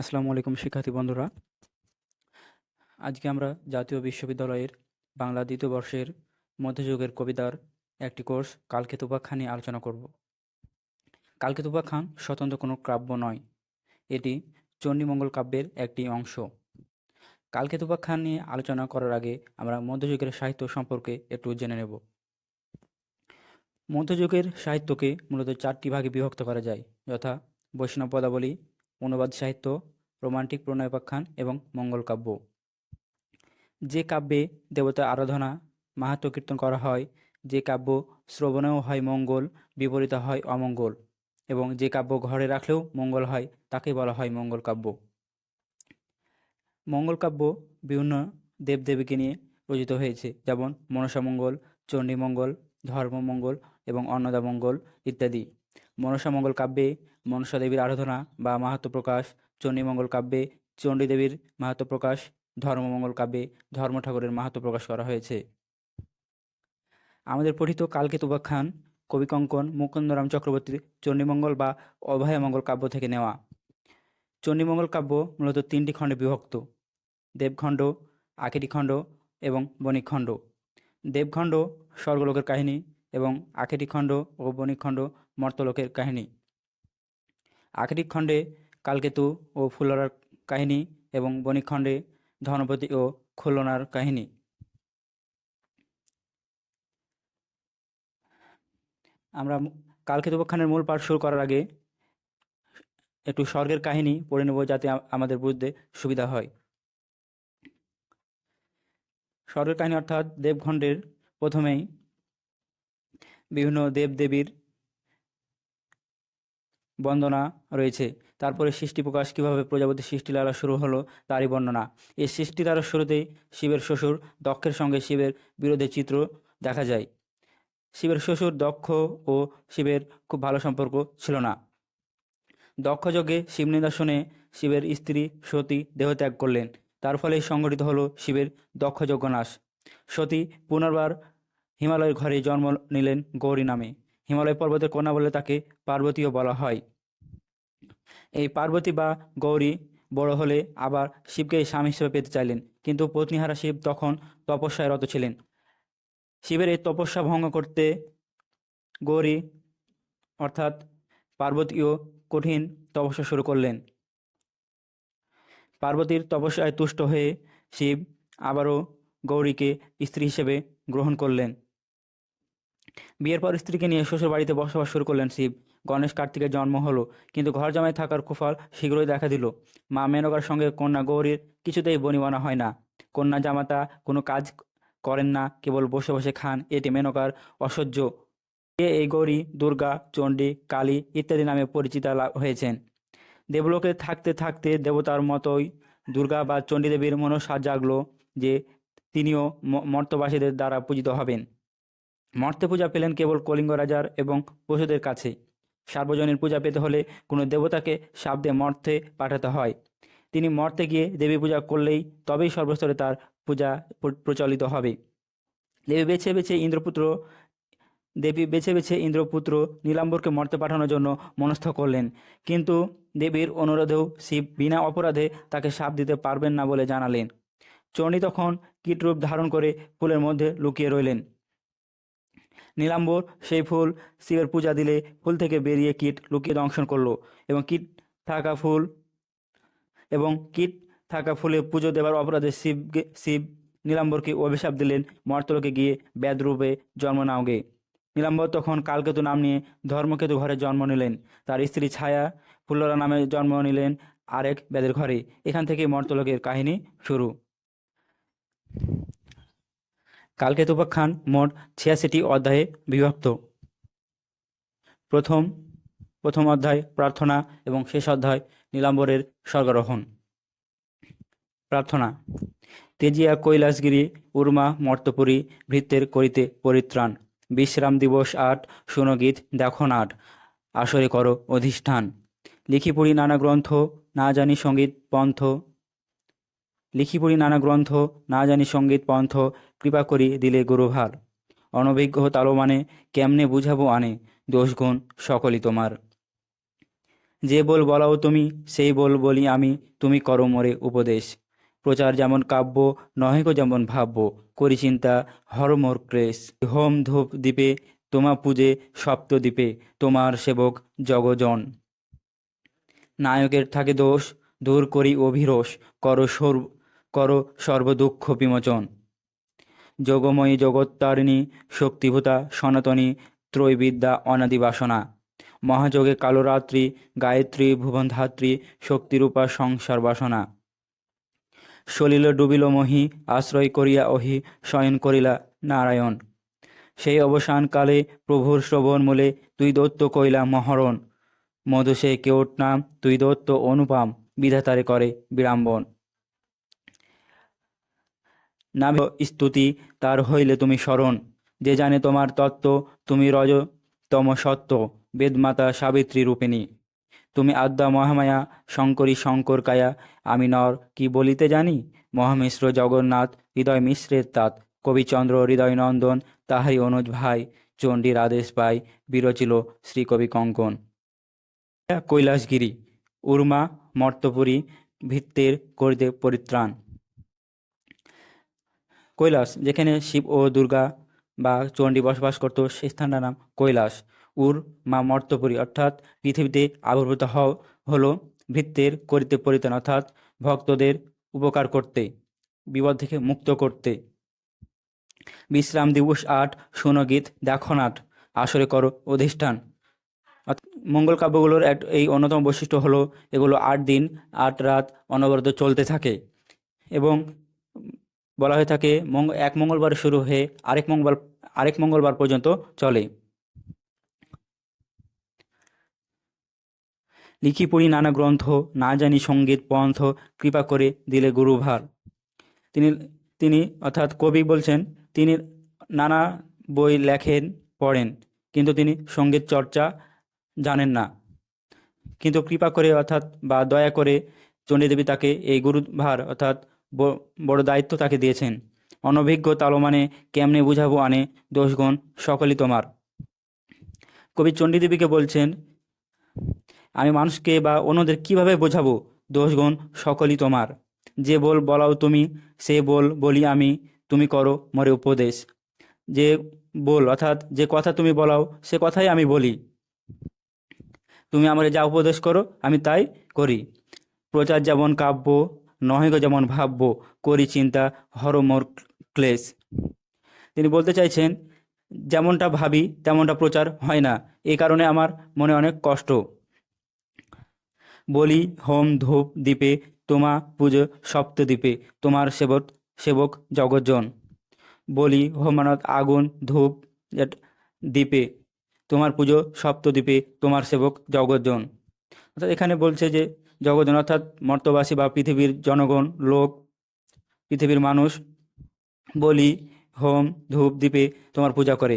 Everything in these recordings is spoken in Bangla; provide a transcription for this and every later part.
আসসালামু আলাইকুম, শিক্ষার্থী বন্ধুরা। আজকে আমরা জাতীয় বিশ্ববিদ্যালয়ের বাংলা দ্বিতীয় বর্ষের মধ্যযুগের কবিতার একটি কোর্স কালকেত উপাখ্যান নিয়ে আলোচনা করব। কালকেত উপাখ্যান স্বতন্ত্র কোনো কাব্য নয়, এটি চণ্ডীমঙ্গল কাব্যের একটি অংশ। কালকেত উপাখ্যান নিয়ে আলোচনা করার আগে আমরা মধ্যযুগের সাহিত্য সম্পর্কে একটু জেনে নেব। মধ্যযুগের সাহিত্যকে মূলত চারটি ভাগে বিভক্ত করা যায়, যথা বৈষ্ণব পদাবলী অনুবাদ সাহিত্য, রোমান্টিক প্রণয়োপাখ্যান এবং মঙ্গল কাব্য। যে কাব্যে দেবতা আরাধনা মাহাত্ম্য কীর্তন করা হয়, যে কাব্য শ্রবণেও হয় মঙ্গল, বিপরীত হয় অমঙ্গল এবং যে কাব্য ঘরে রাখলেও মঙ্গল হয় তাকে বলা হয় মঙ্গল কাব্য। মঙ্গল কাব্য বিভিন্ন দেবদেবীকে নিয়ে রচিত হয়েছে, যেমন মনসামঙ্গল, চণ্ডীমঙ্গল, ধর্মমঙ্গল এবং অন্নদামঙ্গল ইত্যাদি। মনসামঙ্গল কাব্যে মনসা দেবীর আরাধনা বা মাহাত্ম্য প্রকাশ চণ্ডীমঙ্গল কাব্যে চণ্ডী দেবীর মাহাত্ম্য প্রকাশ ধর্মমঙ্গল কাব্যে ধর্ম ঠাকুরের মাহাত্ম্য প্রকাশ করা হয়েছে। আমাদের পঠিত কালকেতু উপাখ্যান কবিকঙ্কন মুকুন্দরাম চক্রবর্তীর চণ্ডীমঙ্গল বা অভয়মঙ্গল কাব্য থেকে নেওয়া। চণ্ডীমঙ্গল কাব্য মূলত তিনটি খণ্ডে বিভক্ত, দেবখণ্ড আকেটি খণ্ড এবং বণিক খণ্ড দেবখণ্ড স্বর্গলোকের কাহিনী এবং আকেটি খণ্ড ও বণিক খণ্ড মর্তলোকের কাহিনী। আকেটিক খণ্ডে কালকেতু ও ফুলরার কাহিনী এবং বণিক খণ্ডে ধনপতি ও খুলনার কাহিনী। আমরা কালকেতু উপাখ্যানের মূল পাঠ শুরু করার আগে একটু স্বর্গের কাহিনী পড়ে নেব যাতে আমাদের বুঝতে সুবিধা হয়। স্বর্গের কাহিনী অর্থাৎ দেবখণ্ডের প্রথমেই বিভিন্ন দেবদেবীর বন্দনা রয়েছে। তারপরে সৃষ্টি প্রকাশ কীভাবে প্রজাপতি সৃষ্টি লালা শুরু হলো তারই বর্ণনা। এই সৃষ্টি লালার শুরুতেই শিবের শ্বশুর দক্ষের সঙ্গে শিবের বিরোধে চিত্র দেখা যায়। শিবের শ্বশুর দক্ষ ও শিবের খুব ভালো সম্পর্ক ছিল না। দক্ষ যজ্ঞে শিবনিন্দা শুনে শিবের স্ত্রী সতী দেহত্যাগ করলেন। তার ফলে সংঘটিত হলো শিবের দক্ষ যজ্ঞনাশ। সতী পুনর্বার হিমালয়ের ঘরে জন্ম নিলেন গৌরী নামে। হিমালয় পর্বতের কন্যা বলে তাকে পার্বতীও বলা হয়। এই পার্বতী বা গৌরী বড় হলে আবার শিবকে স্বামী হিসেবে পেতে চাইলেন, কিন্তু পত্নীহারা শিব তখন তপস্যায় রত ছিলেন। শিবের এই তপস্যা ভঙ্গ করতে গৌরী অর্থাৎ পার্বতীও কঠিন তপস্যা শুরু করলেন। পার্বতীর তপস্যায় তুষ্ট হয়ে শিব আবারও গৌরীকে স্ত্রী হিসেবে গ্রহণ করলেন। বিয়ের পর স্ত্রীকে নিয়ে শ্বশুর বাড়িতে বসবাস শুরু করলেন শিব। গণেশ কার্তিকের জন্ম হলো, কিন্তু ঘর জামাই থাকার কুফল শীঘ্রই দেখা দিল। মা মেনকার সঙ্গে কন্যা গৌরীর কিছুতেই বনিবনা হয় না। কন্যা জামাতা কোনো কাজ করেন না, কেবল বসে বসে খান। এতে মেনকার অসহ্য। এ এই গৌরী দুর্গা, চণ্ডী, কালী ইত্যাদি নামে পরিচিতা হয়েছেন। দেবলোকে থাকতে থাকতে দেবতার মতোই দুর্গা বা চণ্ডীদেবীর মনসা জাগলো যে তিনিও মর্তবাসীদের দ্বারা পূজিত হবেন। মর্তে পূজা পেলেন কেবল কলিঙ্গ রাজার এবং পশুদের কাছে সার্বজনীন পূজা পেতে হলে কোনো দেবতাকে শাব্দে মর্তে পাঠাতে হয়। তিনি মর্তে গিয়ে দেবী পূজা করলেই তবেই সর্বস্তরে তার পূজা প্র- প্রচলিত হবে। দেবী বেছে বেছে ইন্দ্রপুত্র, দেবী বেছে বেছে ইন্দ্রপুত্র নীলাম্বরকে মর্তে পাঠানোর জন্য মনস্থ করলেন। কিন্তু দেবীর অনুরোধেও শিব বিনা অপরাধে তাকে সাপ দিতে পারবেন না বলে জানালেন। চণ্ডী তখন কীটরূপ ধারণ করে ফুলের মধ্যে লুকিয়ে রইলেন। নীলাম্বর সেই ফুল শিবের পূজা দিলে ফুল থেকে বেরিয়ে কীট লুকিয়ে দংশন করল এবং কীট থাকা ফুল এবং কীট থাকা ফুলে পুজো দেওয়ার অপরাধে শিবকে শিব নীলাম্বরকে অভিশাপ দিলেন মর্তলোকে গিয়ে ব্যাধরূপে জন্ম নাওগে। নীলাম্বর তখন কালকেতু নাম নিয়ে ধর্মকেতু ঘরে জন্ম নিলেন। তার স্ত্রী ছায়া ফুল্লরা নামে জন্ম নিলেন আরেক ব্যাধের ঘরে। এখান থেকে মর্তলোকের কাহিনী শুরু। কালকেতু উপাখ্যান মোট ছিয়াশিটি অধ্যায়ে বিভক্ত। প্রথম প্রথম অধ্যায় প্রার্থনা এবং শেষ অধ্যায় নীলাম্বরের স্বর্গারোহণ। প্রার্থনা, তেজিয়া কৈলাসগিরি, উর্মা মর্তপুরী ভৃত্যের করিতে পরিত্রাণ। বিশ্রাম দিবস আট, সুনগীত দেখো নাট, আসরে করো অধিষ্ঠান। লিখি পড়ি নানা গ্রন্থ, না জানি সংগীত, পন্থ লিখি পড়ি নানা গ্রন্থ, না জানি সংগীত পন্থ, কৃপা করি দিলে গুরুভার। অনভিজ্ঞ তালো মানে কেমনে বুঝাবো আনে দোষগুণ সকলই তোমার। যে বল বলাও তুমি, সেই বল বলি আমি, তুমি করো মোরে উপদেশ। প্রচার যেমন কাব্য নহেক যেমন ভাব্য, করি চিন্তা হরমোর ক্লেশ। হোম ধূপ দ্বীপে, তোমা পূজে সপ্ত দ্বীপে, তোমার সেবক জগজন। নায়কের থাকে দোষ, দূর করি অভিরোষ, করো করো সর্বদুঃখ বিমোচন। যোগময়ী জগত্তারিণী, শক্তিভূতা, সনাতনী, ত্রৈবিদ্যা অনাদি বাসনা মহাযোগে কালরাত্রি, গায়ত্রী, ভুবনধাত্রী, শক্তিরূপা সংসার বাসনা সলিল ডুবিল মহি, আশ্রয় করিয়া অহি, শয়ন করিলা নারায়ণ। সেই অবসানকালে প্রভুর শ্রবণ মূলে তুই দত্ত কইলা মহরণ। মধু সে কেউট নাম তুই দত্ত অনুপাম, বিধাতারে করে বিড়ম্বন। নাভি স্তুতি তার হইলে তুমি স্মরণ। যে জানে তোমার তত্ত্ব, তুমি রজতম সত্য বেদমাতা সাবিত্রী রূপিণী। তুমি আদ্যা মহামায়া, শঙ্করী শঙ্কর কায়া, আমি নর, কি বলিতে জানি? মহামিশ্র জগন্নাথ, হৃদয় মিশ্রের তাত। কবিচন্দ্র হৃদয় নন্দন, তাহাই অনুজ ভাই। চণ্ডীর আদেশ পাই, বিরচিল শ্রীকবি কঙ্কন। কৈলাসগিরি উর্মা, মর্তপুরী ভিত্তের করিতে পরিত্রাণ। কৈলাস, যেখানে শিব ও দুর্গা বা চণ্ডী বসবাস করত সেই স্থানটার নাম কৈলাস। উর মা মর্তপুরী, অর্থাৎ পৃথিবীতে আবির্ভূত হলো ভৃত্যের করিতে পরিত্রাণ, অর্থাৎ ভক্তদের উপকার করতে, বিপদ থেকে মুক্ত করতে। বিশ্রাম দিবস আট, সুনগীত দেখো নাট আসরে করো অধিষ্ঠান। মঙ্গল কাব্যগুলোর এক, এই অন্যতম বৈশিষ্ট্য হলো, এগুলো আট দিন, আট রাত অনবরত চলতে থাকে। এবং বলা হয়ে থাকে এক মঙ্গলবার শুরু হয়ে আরেক মঙ্গলবার আরেক মঙ্গলবার পর্যন্ত চলে। লিখি পড়ি নানা গ্রন্থ, না জানি সংগীত, পন্থ, কৃপা করে দিলে গুরুভার তিনি তিনি অর্থাৎ কবি বলছেন, তিনি নানা বই লেখেন, পড়েন, কিন্তু তিনি সংগীত চর্চা জানেন না। কিন্তু কৃপা করে অর্থাৎ বা দয়া করে চণ্ডীদেবী তাকে এই গুরুভার অর্থাৎ বড় দায়িত্ব তাকে দিয়েছেন। অনভিজ্ঞ তালমানে কেমনে বুঝাবো আনে দোষগুণ সকলই তোমার। কবি চণ্ডীদেবীকে বলছেন, আমি মানুষকে বা অন্যদের কীভাবে বোঝাবো দোষগুণ সকলই তোমার? যে বল বলাও তুমি, সে বল বলি আমি, তুমি করো মরে উপদেশ। যে বল অর্থাৎ যে কথা তুমি বলাও, সে কথাই আমি বলি। তুমি আমারে যা উপদেশ করো, আমি তাই করি। প্রচার যেমন কাব্য নহেগ যেমন ভাব্য করি চিন্তা, হর মোর ক্লেশ। তিনি বলতে চাইছেন, যেমনটা ভাবি, তেমনটা প্রচার হয় না। এই কারণে আমার মনে অনেক কষ্ট। বলি, হোম, ধূপ, দ্বীপে, তোমা, পুজো, সপ্তদ্বীপে, তোমার সেবক সেবক জগজ্জন। বলি হোমানত আগুন, ধূপ দ্বীপে, তোমার পুজো, সপ্তদ্বীপে, তোমার সেবক জগজ্জন। অর্থাৎ এখানে বলছে যে জগজ্জন অর্থাৎ মর্তবাসী বা পৃথিবীর জনগণ, লোক, পৃথিবীর মানুষ, বলি, হোম, ধূপ, দ্বীপে তোমার পূজা করে।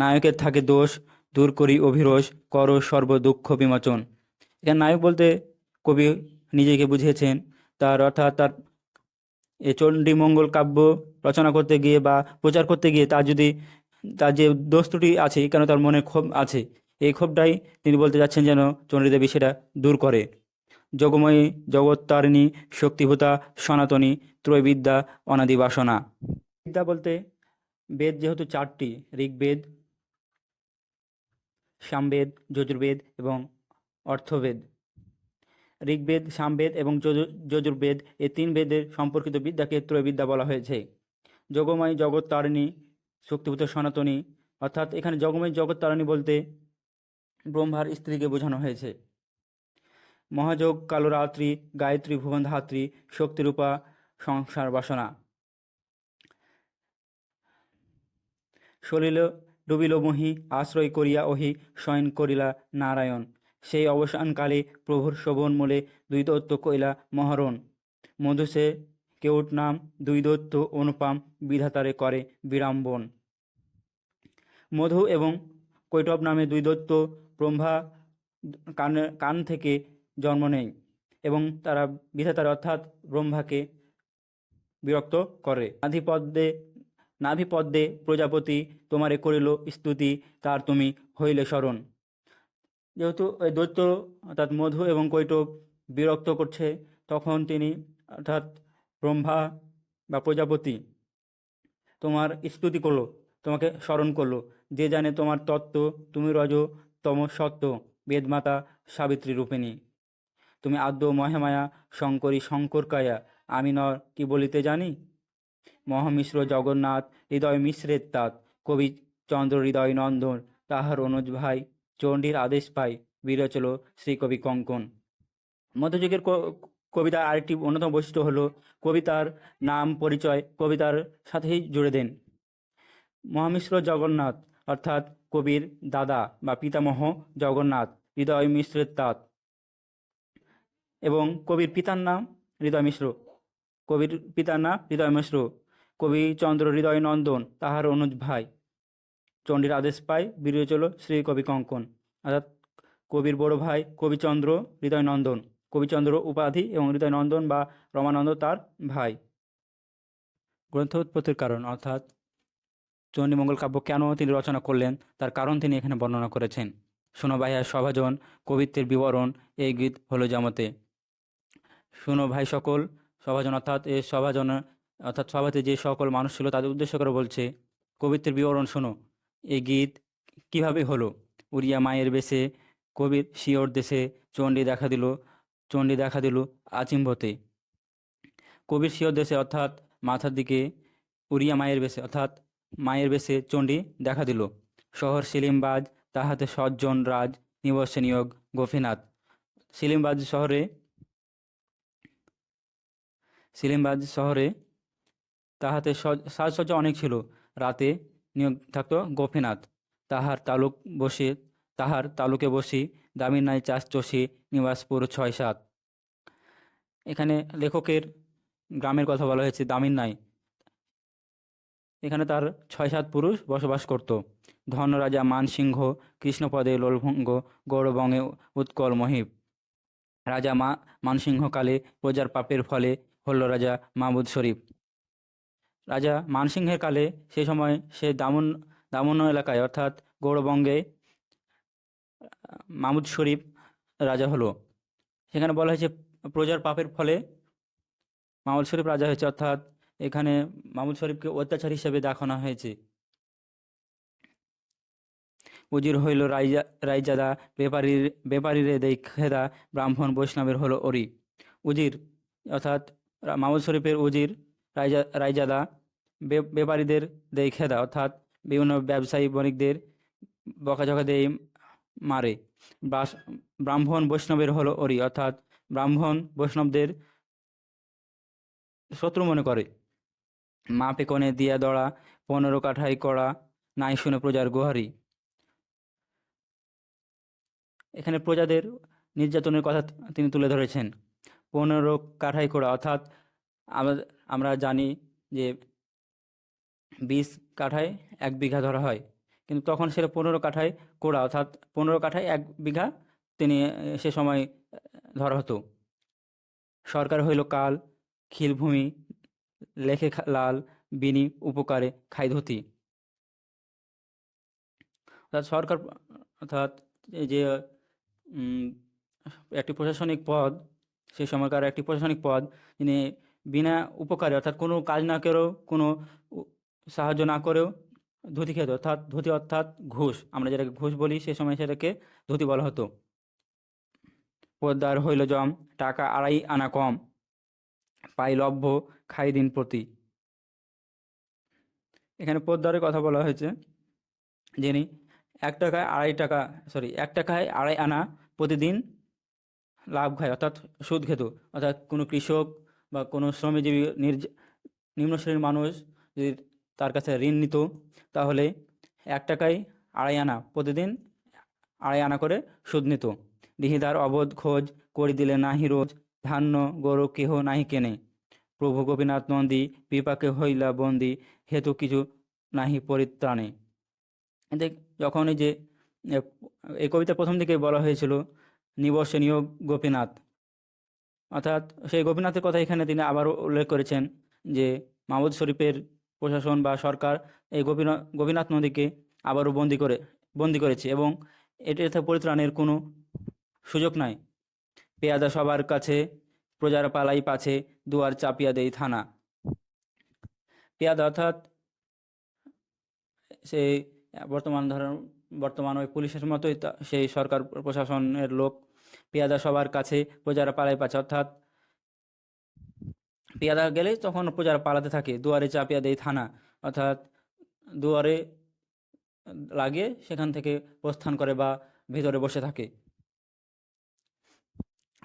নায়কের থাকে দোষ, দূর করি অভিরোষ, কর সর্ব দুঃখ বিমোচন। এখানে নায়ক বলতে কবি নিজেকে বুঝিয়েছেন, তার অর্থাৎ তার এ চণ্ডীমঙ্গল কাব্য রচনা করতে গিয়ে বা প্রচার করতে গিয়ে তার যদি, তার যে দোষ আছে, কেন তার মনে ক্ষোভ আছে, এই ক্ষোভটাই তিনি বলতে যাচ্ছেন যেন চণ্ডীদেবী সেটা দূর করে। যোগময়ী, জগত্তারিণী, শক্তিভূতা, সনাতনী ত্রয়বিদ্যা অনাদি বাসনা বিদ্যা বলতে বেদ যেহেতু চারটি, ঋগ্বেদ, সামবেদ, যজুর্বেদ এবং অর্থবেদ। ঋগ্বেদ, সামবেদ এবং যজু- যজুর্বেদ এই তিন বেদের সম্পর্কিত বিদ্যাকে ত্রয়বিদ্যা বলা হয়েছে। যোগময় জগৎ তারিণী শক্তিভূত, সনাতনী, অর্থাৎ এখানে জগময় জগৎ তারিণী বলতে ব্রহ্মার স্ত্রীকে বোঝানো হয়েছে। মহাযোগ, কালরাত্রি, গায়ত্রী ভুবন ধাত্রী শক্তিরূপা, সংসার বাসনা। সলিল ডুবিল মহি আশ্রয় করিয়া ওহি শয়ন করিলা নারায়ণ। সেই অবসানকালে প্রভুর শোভন মূলে দুই দত্ত কইলা মহরণ। মধুসে কেউট নাম দুই দত্ত অনুপাম বিধাতারে করে বিড়ম্বন। মধু এবং কৈটব নামে দুই দত্ত ব্রহ্মা কান কান থেকে জন্ম নেয় এবং তারা বিধাতার অর্থাৎ ব্রহ্মাকে বিরক্ত করে। নাধিপদ্মে নাভিপদ্মে প্রজাপতি তোমারে করিল স্তুতি, তার তুমি হইলে স্মরণ। যেহেতু ওই দৈত্য অর্থাৎ মধু এবং কৈটব বিরক্ত করছে, তখন তিনি অর্থাৎ ব্রহ্মা বা প্রজাপতি তোমার স্তুতি করল, তোমাকে স্মরণ করল। যে জানে তোমার তত্ত্ব, তুমি রজ তম সত্য বেদমাতা সাবিত্রী রূপিণী। তুমি আদ্য মহামায়া, শঙ্করী শঙ্কর কায়া আমি নর কি বলিতে জানি? মহামিশ্র জগন্নাথ, হৃদয় মিশ্রের তাঁত, কবি চন্দ্র হৃদয় নন্দন, তাহার অনুজ ভাই, চণ্ডীর আদেশ পাই, বিরচল শ্রীকবি কঙ্কন। মধ্যযুগের কবিতার আরেকটি অন্যতম বৈশিষ্ট্য হলো, কবিতার নাম পরিচয় কবিতার সাথেই জুড়ে দেন। মহামিশ্র জগন্নাথ, অর্থাৎ কবির দাদা বা পিতামহ জগন্নাথ, হৃদয় মিশ্রের তাঁত। এবং কবির পিতার নাম হৃদয় মিশ্র। কবির পিতার নাম হৃদয় মিশ্র। কবি চন্দ্র হৃদয় নন্দন, তাহার অনুজ ভাই। চণ্ডীর আদেশ পায় বিরোচল শ্রী কবি কঙ্কন। অর্থাৎ কবির বড় ভাই কবিচন্দ্র হৃদয় নন্দন। কবিচন্দ্র উপাধি এবং হৃদয় নন্দন বা রমানন্দ তার ভাই। গ্রন্থ উৎপত্তির কারণ, অর্থাৎ চণ্ডীমঙ্গল কাব্য কেন তিনি রচনা করলেন, তার কারণ তিনি এখানে বর্ণনা করেছেন। ভাইয়া সভাজন, কবিত্বের বিবরণ, এই গীত হলো জামতে। শোনো ভাই সকল, সভাজন অর্থাৎ এই সভাজন, অর্থাৎ সভাতে যে সকল মানুষ ছিল তাদের উদ্দেশ্য করে বলছে, কবিত্বের বিবরণ শোনো। এই গীত কীভাবে হলো? উড়িয়া মায়ের বেশে কবির শিওর দেশে চণ্ডী দেখা দিল, চণ্ডী দেখা দিল আচিম্বতে কবির শিওর দেশে অর্থাৎ মাথার দিকে উড়িয়া মায়ের বেশে, অর্থাৎ মায়ের বেশে চণ্ডী দেখা দিল। শহর সেলিমবাজ, তাহাতে সজ্জন রাজ নিবসে নিয়োগ গোপীনাথ। সেলিমবাজ শহরে সেলিমবাজ শহরে তাহাতে সাজসজ্জা অনেক ছিল। রাতে নিয়োগ থাকতো গোপীনাথ। তাহার তালুক বসে, তাহার তালুকে বসি দামির নাই চাষ চষি, নিবাসপুর ছয় সাত। এখানে লেখকের গ্রামের কথা বলা হয়েছে, দামিন নাই এখানে তার ছয় সাত পুরুষ বসবাস করত। ধনরাজা, মানসিংহ, কৃষ্ণপদে লোলভঙ্গ, গৌরবঙ্গে উৎকল মহিব। রাজা মা, মানসিংহকালে প্রজার পাপের ফলে হল রাজা মাহমুদ শরীফ। রাজা মানসিংহের কালে সে সময় সে দামন দামন এলাকায় অর্থাৎ গৌড়বঙ্গে মাহমুদ শরীফ রাজা হলো। সেখানে বলা হয়েছে প্রজার পাপের ফলে মাহমুদ শরীফ রাজা হয়েছে, অর্থাৎ এখানে মাহমুদ শরীফকে অত্যাচার হিসেবে দেখানো হয়েছে। উজির হইল রাইজা, রাইজাদা ব্যাপারীর ব্যাপারীরে দেখেদা ব্রাহ্মণ বৈষ্ণবের হলো অরি। উজির, অর্থাৎ মাহমুদ শরীফের উজির, রাইজা রাইজাদা ব্যাপারীদের দেয় খেদা অর্থাৎ বিভিন্ন ব্যবসায়ী বণিকদের বকাঝকা দেয় মারে। ব্রাহ্মণ বৈষ্ণবের হলো অরি অর্থাৎ ব্রাহ্মণ বৈষ্ণবদের শত্রু মনে করে। মা পেকনে দিয়া দড়া, পনেরো কাঠাই করা নাই শুনে প্রজার গুহারি। এখানে প্রজাদের নির্যাতনের কথা তিনি তুলে ধরেছেন। পনেরো কাঠাই করা অর্থাৎ আমরা- জানি যে বিশ কাঠায় এক বিঘা ধরা হয়। কিন্তু তখন সেটা পনেরো কাঠায় কোড়া অর্থাৎ পনেরো কাঠায় এক বিঘা তিনি সে সময় ধরা হতো। সরকার হইল কাল, খিলভূমি, লেখে লাল, বিনি, উপকারে খাই ধুতি অর্থাৎ সরকার, অর্থাৎ যে একটি প্রশাসনিক পদ সেই সময়কার একটি প্রশাসনিক পদ, যিনি বিনা উপকারে, অর্থাৎ কোনো কাজ না করেও, কোনো সাহায্য না করেও ধুতি খেত, অর্থাৎ ধুতি অর্থাৎ ঘুষ। আমরা যেটাকে ঘুষ বলি, সে সময় সেটাকে ধুতি বলা হতো। পদ্মার হইল জম, টাকা আড়াই আনা কম, পাই লভ্য, খাই দিন প্রতি। এখানে পদ্মারের কথা বলা হয়েছে, যিনি এক টাকায় আড়াই টাকা সরি এক টাকায় আড়াই আনা প্রতিদিন লাভ খায়, অর্থাৎ সুদ খেত। অর্থাৎ কোনো কৃষক বা কোনো শ্রমজীবী নিম্ন শ্রেণির মানুষ যদি তার কাছে ঋণ নিত, তাহলে এক টাকায় আড়াই আনা প্রতিদিন আড়াই আনা করে সুদ নিত। দিহিদার অবোধ খোঁজ করি দিলে নাহি রোজ, ধান্য গরু কেহ নাহি কেনে। প্রভু গোপীনাথ নন্দী বিপাকে হইলা বন্দি, হেতু কিছু নাহি পরিত্রাণে। এতে যখন এই যে এই কবিতার প্রথম দিকে বলা হয়েছিল নিয়োগ গোপীনাথ। অর্থাৎ সেই গোপীনাথের কথা এখানে তিনি আবারও উল্লেখ করেছেন যে মাহমুদ শরীফের প্রশাসন বা সরকার এই গোপীনাথ গোপীনাথ নদীকে আবারও বন্দি করে, বন্দি করেছে এবং এটাতে পরিত্রাণের কোনো সুযোগ নাই। পেয়াদা সবার কাছে, প্রজার পালাই পাছে, দুয়ার চাপিয়া দেই থানা। পেয়াদা অর্থাৎ সেই বর্তমান ধরুন, বর্তমান ওই পুলিশের মতোই সেই সরকার, প্রশাসনের লোক পেয়াদা সবার কাছে প্রজারা পালাই পাচ্ছে। অর্থাৎ পেয়াদা গেলে তখন প্রজারা পালাতে থাকে। দুয়ারে চাপিয়া দেয় থানা। অর্থাৎ দুয়ারে লাগিয়ে সেখান থেকে প্রস্থান করে বা ভেতরে বসে থাকে।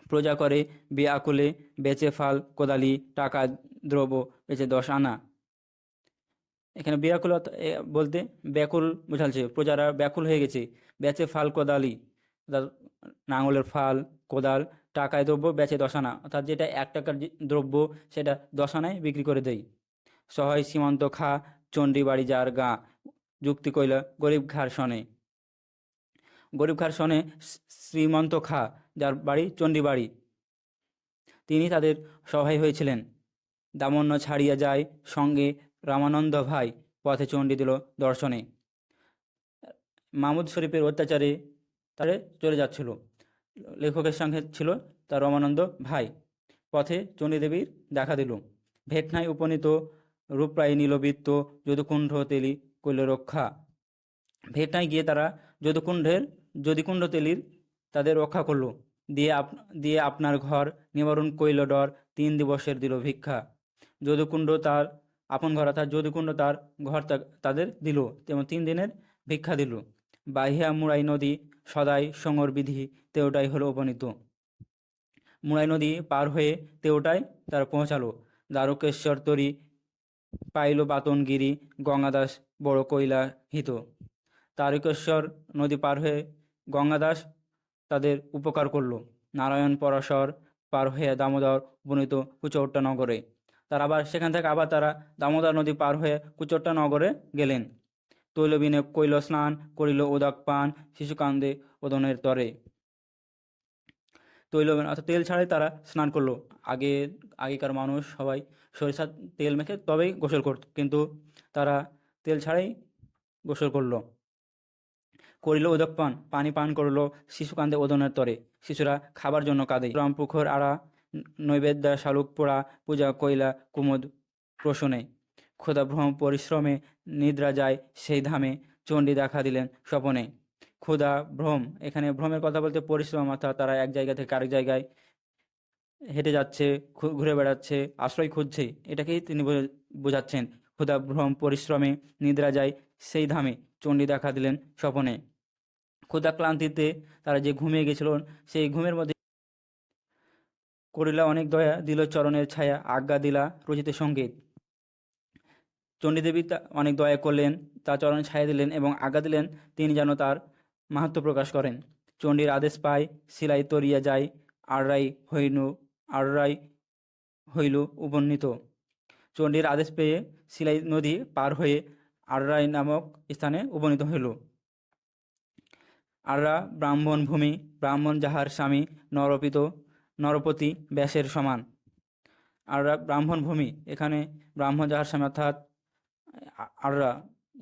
প্রজা করে বেআকুলে বেচে ফাল, কোদালি, টাকা, দ্রব্য বেচে দশ আনা। এখানে এ বলতে ব্যাকুল বোঝাচ্ছে। প্রজারা ব্যাকুল হয়ে গেছে। বেচে ফাল, কোদালি। অর্থাৎ নাঙলের ফাল, কোদাল টাকায় দ্রব্য বেচে দশানা অর্থাৎ যেটা এক টাকার দ্রব্য, সেটা দশানায় বিক্রি করে দেয় সহায় সীমান্ত খা, চণ্ডী বাড়ি যার গা, যুক্তি কইলা গরিব ঘাড় শনে গরিব ঘাড় শনে শ্রীমন্ত খা, যার বাড়ি চণ্ডী বাড়ি। তিনি তাদের সহায় হয়েছিলেন। দামন্য ছাড়িয়া যায় সঙ্গে রামানন্দ ভাই, পথে চণ্ডী দিল দর্শনে। মাহমুদ শরীফের অত্যাচারে তারে চলে যাচ্ছিল। লেখকের সঙ্গে ছিল তার রমানন্দ ভাই। পথে চণ্ডীদেবীর দেখা দিল। ভেটনায় উপনীত রূপরায় নীলবৃত্ত যদুকুণ্ড তেলি কইল রক্ষা। ভেটনায় গিয়ে তারা যদুকুণ্ডের, যদিকুণ্ড তেলির তাদের রক্ষা করল। দিয়ে আপ, দিয়ে আপনার ঘর নিবারণ কইল ডর তিন দিবসের দিল ভিক্ষা। যদুকুণ্ড তার, আপন ঘর অর্থাৎ যদুকুণ্ড তার ঘর তাদের দিল। তেমন তিন দিনের ভিক্ষা দিল। বাহিয়া মুড়াই নদী সদাই সঙ্গর বিধি, তেওটাই হলো উপনীত। মুড়াই নদী পার হয়ে তেওটাই তার পৌঁছালো। দ্বারকেশ্বর তরি পাইল বাতনগিরি, গঙ্গাদাস বড় কৈলা হিত তারকেশ্বর নদী পার হয়ে গঙ্গাদাস তাদের উপকার করল। নারায়ণ পরাশর পার হয়ে দামোদর উপনীত কুচৌট্টা নগরে। তারা আবার সেখান থেকে আবার তারা দামোদর নদী পার হয়ে কুচৌট্টা নগরে গেলেন। তৈলবিনে কৈল স্নান, করিল উদক পান শিশুকান্দে ওদনের তরে। তৈলবিন অর্থাৎ তেল ছাড়াই তারা স্নান করল। আগে, আগেকার মানুষ সবাই সরিষার তেল মেখে তবেই গোসল করত, কিন্তু তারা তেল ছাড়াই গোসল করল। করিল ওদক পান, পানি পান করল শিশু কান্দে ওদনের তরে। শিশুরা খাবার জন্য কাঁদে। রামপুখর আড়া, নৈবেদ্য, শালুক পোড়া, পূজা কইলা কুমুদ প্রশনে ক্ষুধা ভ্রম পরিশ্রমে নিদ্রা যায়, সেই ধামে চণ্ডী দেখা দিলেন স্বপনে। ক্ষুধা ভ্রম এখানে ভ্রমের কথা বলতে পরিশ্রম, অর্থাৎ তারা এক জায়গা থেকে আরেক জায়গায় হেঁটে যাচ্ছে ঘুরে বেড়াচ্ছে, আশ্রয় খুঁজছে, এটাকেই তিনি বোঝা- বোঝাচ্ছেন। ক্ষুধা ভ্রম পরিশ্রমে নিদ্রা যায়, সেই ধামে চণ্ডী দেখা দিলেন স্বপনে। ক্ষুধা ক্লান্তিতে তারা যে ঘুমিয়ে গেছিল, সেই ঘুমের মধ্যে করিলা অনেক দয়া, দিল চরণের ছায়া, আজ্ঞা দিলা রচিত সংগীত। চণ্ডীদেবী তা অনেক দয়া করলেন, তার চরণে ছায়া দিলেন এবং আজ্ঞা দিলেন, তিনি যেন তার মাহাত্ম প্রকাশ করেন। চণ্ডীর আদেশ পায় সিলাই তরিয়া যায় আড়াই হইনু আড়াই হইল উপনীত। চণ্ডীর আদেশ পেয়ে সিলাই নদী পার হয়ে আড়াই নামক স্থানে উপনীত হইল। আররা ব্রাহ্মণ ভূমি, ব্রাহ্মণ যাহার স্বামী নরপিত, নরপতি ব্যাসের সমান। আররা ব্রাহ্মণ ভূমি, এখানে ব্রাহ্মণ যাহার স্বামী অর্থাৎ আররা,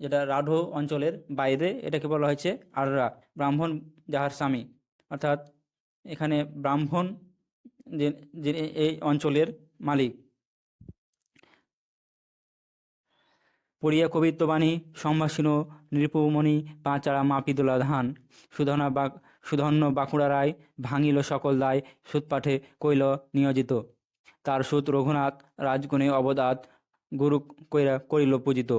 যেটা রাঢ় অঞ্চলের বাইরে এটাকে বলা হয়েছে আররা, ব্রাহ্মণ যাহার স্বামী। অর্থাৎ এখানে ব্রাহ্মণ যে এই অঞ্চলের মালিক। পড়িয়া কবিত্ববাণী, সম্ভাষণ, নৃপমণি, পাঁচারা মাপিদোলা ধান। সুধনা বাক সুধন্য বাঁকুড়া রায় ভাঙিল সকল দায়, সুৎপাঠে কইল নিয়োজিত। তার সুত রঘুনাথ, রাজগুণে অবদাত গুরু কইরা করিল পূজিত।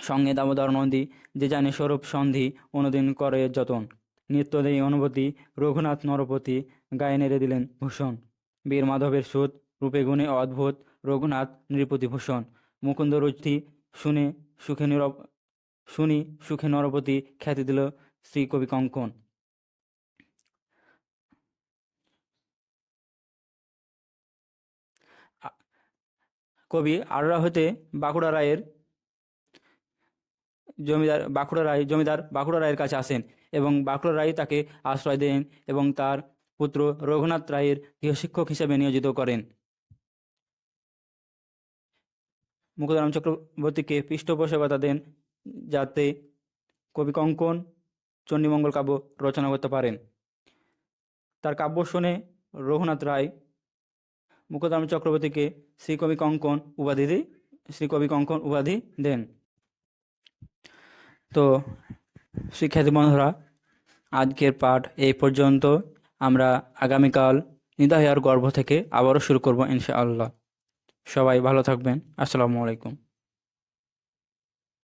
সঙ্গে দামোদর নন্দী যে জানে স্বরূপ সন্ধি অনুদিন করে যতন। নিত্যদেয়ী অনুভূতি রঘুনাথ নরপতি গায়ে নেড়ে দিলেন ভূষণ। বীর মাধবের সুত রূপে গুণে অদ্ভুত রঘুনাথ নৃপতি ভূষণ। মুকুন্দ রুচি শুনে সুখে নীরব শুনি সুখে নরপতি খ্যাতি দিল শ্রী কবি কঙ্কন। কবি আররা হতে বাঁকুড়া রায়ের জমিদার, বাঁকুড়া রায় জমিদার বাঁকুড়া রায়ের কাছে আসেন এবং বাঁকুড়া রায় তাকে আশ্রয় দেন এবং তার পুত্র রঘুনাথ রায়ের গৃহশিক্ষক হিসেবে নিয়োজিত করেন। মুকুদারাম চক্রবর্তীকে পৃষ্ঠপোষকতা দেন যাতে কবি কঙ্কন চণ্ডীমঙ্গল কাব্য রচনা করতে পারেন। তার কাব্য শুনে রঘুনাথ রায় মুকুন্দারাম চক্রবর্তীকে শ্রীকবি কঙ্কন উপাধি শ্রীকবি কঙ্কন উপাধি দেন। তো, শিক্ষার্থী বন্ধুরা, আজকের পাঠ এই পর্যন্ত। আমরা আগামীকাল নিদাহিয়ার গর্ভ থেকে আবারও শুরু করব ইনশাআল্লাহ। সবাই ভালো থাকবেন। আসসালামু আলাইকুম।